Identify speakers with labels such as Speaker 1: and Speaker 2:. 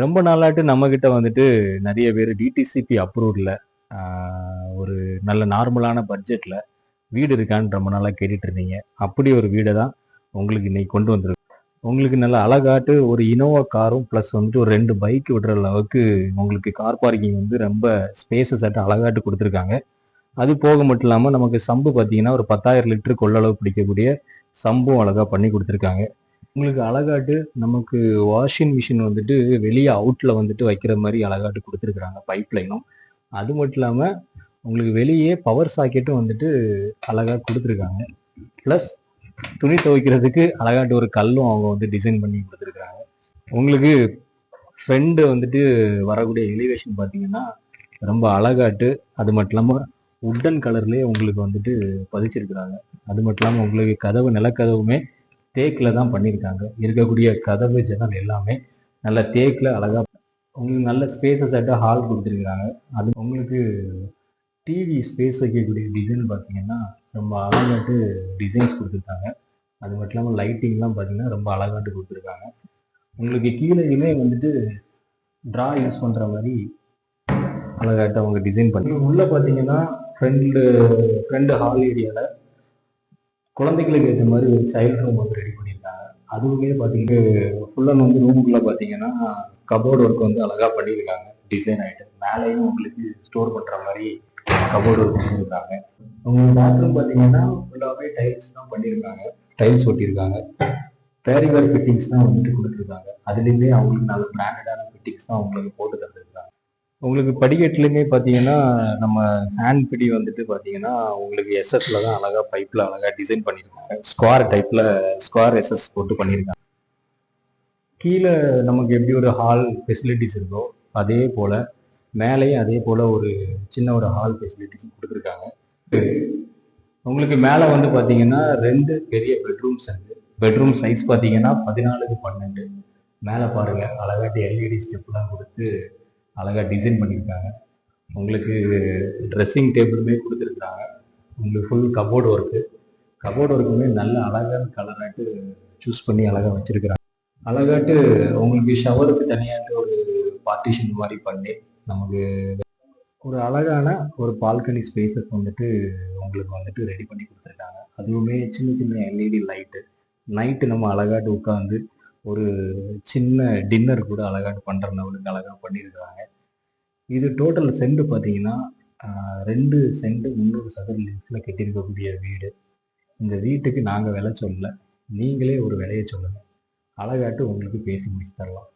Speaker 1: ரொம்ப நாளாட்டு நம்மக்கிட்ட வந்துட்டு நிறைய பேர் டிடிசிபி அப்ரூவ்டில் ஒரு நல்ல நார்மலான பட்ஜெட்டில் வீடு இருக்கான்னு ரொம்ப நாளாக கேட்டுட்டு இருந்தீங்க. அப்படி ஒரு வீடை தான் உங்களுக்கு இன்னைக்கு கொண்டு வந்திருக்கு உங்களுக்கு நல்ல அழகாட்டு ஒரு இனோவா காரும் ப்ளஸ் வந்துட்டு ஒரு ரெண்டு பைக் விடுற அளவுக்கு உங்களுக்கு கார் பார்க்கிங் வந்து ரொம்ப ஸ்பேசஸ் ஆட்டு அழகாட்டு கொடுத்துருக்காங்க. அது போக மட்டும் இல்லாமல் நமக்கு சம்பு பார்த்தீங்கன்னா ஒரு பத்தாயிரம் லிட்டரு கொள்ளளவு பிடிக்கக்கூடிய சம்பும் அழகாக பண்ணி கொடுத்துருக்காங்க. உங்களுக்கு அழகாட்டு நமக்கு வாஷிங் மிஷின் வந்துட்டு வெளியே அவுட்டில் வந்துட்டு வைக்கிற மாதிரி அழகாட்டு கொடுத்துருக்குறாங்க பைப் லைனும் அது மட்டும் இல்லாமல் உங்களுக்கு வெளியே பவர் சாக்கெட்டும் வந்துட்டு அழகாக கொடுத்துருக்காங்க. ப்ளஸ் துணி துவைக்கிறதுக்கு அழகாட்டு ஒரு கல்லும் அவங்க வந்து டிசைன் பண்ணி கொடுத்துருக்குறாங்க. உங்களுக்கு ஃப்ரெண்டு வந்துட்டு வரக்கூடிய எலிவேஷன் பார்த்தீங்கன்னா ரொம்ப அழகாட்டு. அது மட்டும் இல்லாமல் உட்டன் கலர்லேயே உங்களுக்கு வந்துட்டு பதிச்சிருக்கிறாங்க. அது மட்டும் இல்லாமல் உங்களுக்கு கதவு நிலக்கதவுமே தேக்கில் தான் பண்ணியிருக்காங்க இருக்கக்கூடிய கதவு ஜன்னல் எல்லாமே நல்ல தேக்கில் அழகாக உங்களுக்கு நல்ல ஸ்பேஸஸ் ஆகிட்ட ஹால் கொடுத்துருக்குறாங்க. அது உங்களுக்கு டிவி ஸ்பேஸ் வைக்கக்கூடிய டிசைன் பார்த்தீங்கன்னா ரொம்ப அழகாட்டு டிசைன்ஸ் கொடுத்துருக்காங்க. அது மட்டும் இல்லாமல் லைட்டிங்லாம் பார்த்தீங்கன்னா ரொம்ப அழகாட்டு கொடுத்துருக்காங்க. உங்களுக்கு கீழேயுமே வந்துட்டு ட்ரா யூஸ் பண்ணுற மாதிரி அழகாட்டு அவங்க டிசைன் பண்ணி உள்ளே பார்த்தீங்கன்னா ஃப்ரெண்டு ஃப்ரெண்டு ஹால் ஏரியாவில் குழந்தைகளுக்கு ஏற்ற மாதிரி ஒரு சைல்ட் ரூம் வந்து ரெடி பண்ணியிருக்காங்க. அதுவுமே பார்த்தீங்கன்னா ஃபுல்லாக வந்து ரூமுக்குள்ளே பார்த்தீங்கன்னா கபோர்டு ஒர்க் வந்து அழகாக பண்ணியிருக்காங்க. டிசைன் ஆகிட்டு மேலேயும் உங்களுக்கு ஸ்டோர் பண்ணுற மாதிரி கபோர்டு ஒர்க் பண்ணியிருக்காங்க. உங்களுக்கு பாத்ரூம் பார்த்தீங்கன்னா ஃபுல்லாகவே டைல்ஸ் தான் பண்ணியிருக்காங்க. டைல்ஸ் ஒட்டியிருக்காங்க. பேரிவர் ஃபிட்டிங்ஸ் தான் வந்துட்டு கொடுத்துருக்காங்க. அதுலேயுமே அவங்களுக்கு நல்ல பிராண்டடான ஃபிட்டிங்ஸ் தான் அவங்களுக்கு போட்டு தந்துருக்காங்க உங்களுக்கு படிக்கட்டுலையுமே பார்த்தீங்கன்னா நம்ம ஹேண்ட் பிடி வந்துட்டு பார்த்தீங்கன்னா உங்களுக்கு எஸ்எஸ்ல தான் அழகாக பைப்பில் அழகா டிசைன் பண்ணியிருக்காங்க ஸ்கொயர் டைப்பில் ஸ்கொயர் எஸ்எஸ் போட்டு பண்ணியிருக்காங்க கீழே நமக்கு எப்படி ஒரு ஹால் ஃபெசிலிட்டிஸ் இருக்கோ அதே போல் மேலேயும் அதே போல் ஒரு சின்ன ஒரு ஹால் ஃபெசிலிட்டிஸ் கொடுத்துருக்காங்க. உங்களுக்கு மேலே வந்து பார்த்தீங்கன்னா ரெண்டு பெரிய பெட்ரூம்ஸ் இருக்கு. பெட்ரூம் சைஸ் பார்த்தீங்கன்னா பதினாலுக்கு பன்னெண்டு. மேலே பாருங்கள் அழகாட்டி எல்இடி ஸ்டெப்லாம் கொடுத்து அழகாக டிசைன் பண்ணியிருக்காங்க. உங்களுக்கு ட்ரெஸ்ஸிங் டேபிளுமே கொடுத்துருக்காங்க. உங்களுக்கு ஃபுல் கபோர்டு ஒர்க்கு கபோர்டு ஒர்க்குமே நல்ல அழகான கலராட்டு சூஸ் பண்ணி அழகாக வச்சுருக்குறாங்க. அழகாட்டு உங்களுக்கு ஷவருக்கு தனியாக ஒரு பார்ட்டிஷன் மாதிரி பண்ணி நமக்கு ஒரு அழகான ஒரு பால்கனி ஸ்பேசஸ் வந்துட்டு உங்களுக்கு வந்துட்டு ரெடி பண்ணி கொடுத்துருக்காங்க. அதுவுமே சின்ன சின்ன எல்இடி லைட்டு நைட்டு நம்ம அழகாட்டு உட்காந்து ஒரு சின்ன டின்னர் கூட அழகாட்டு பண்ணுற லெவலுக்கு அழகாக பண்ணியிருக்காங்க இது டோட்டல் சென்ட் பார்த்தீங்கன்னா ரெண்டு சென்ட் முந்நூறு சதுர லிங்க்ஸில் கட்டியிருக்கக்கூடிய வீடு. இந்த வீட்டுக்கு நாங்கள் விலை சொல்லலை. நீங்களே ஒரு விலையை சொல்லுங்கள் அழகாட்டு உங்களுக்கு பேசி முடிச்சு தரலாம்.